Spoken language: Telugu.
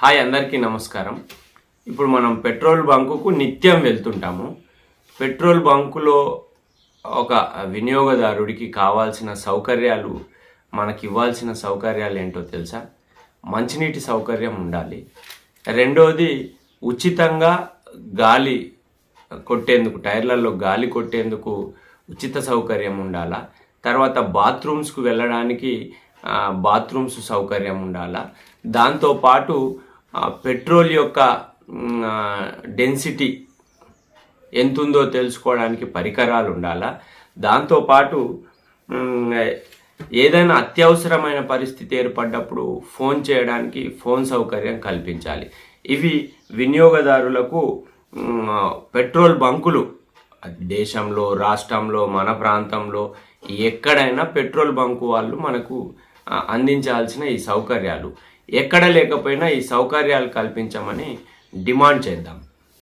హాయ్ అందరికీ నమస్కారం. ఇప్పుడు మనం పెట్రోల్ బంకుకు నిత్యం వెళ్తుంటాము. పెట్రోల్ బంకులో ఒక వినియోగదారుడికి కావాల్సిన సౌకర్యాలు మనకి ఇవ్వాల్సిన సౌకర్యాలు ఏంటో తెలుసా? మంచినీటి సౌకర్యం ఉండాలి. రెండోది ఉచితంగా గాలి కొట్టేందుకు టైర్లలో గాలి కొట్టేందుకు ఉచిత సౌకర్యం ఉండాలా? తర్వాత బాత్రూమ్స్కు వెళ్ళడానికి బాత్రూమ్స్ సౌకర్యం ఉండాలా? దాంతోపాటు పెట్రోల్ యొక్క డెన్సిటీ ఎంతుందో తెలుసుకోవడానికి పరికరాలు ఉండాలా? దాంతోపాటు ఏదైనా అత్యవసరమైన పరిస్థితి ఏర్పడ్డప్పుడు ఫోన్ చేయడానికి ఫోన్ సౌకర్యం కల్పించాలి. ఇవి వినియోగదారులకు పెట్రోల్ బంకులు దేశంలో రాష్ట్రంలో మన ప్రాంతంలో ఎక్కడైనా పెట్రోల్ బంకు వాళ్ళు మనకు అందించాల్సిన ఈ సౌకర్యాలు. ఎక్కడ లేకపోయినా ఈ సౌకర్యాలు కల్పించమని డిమాండ్ చేద్దాం.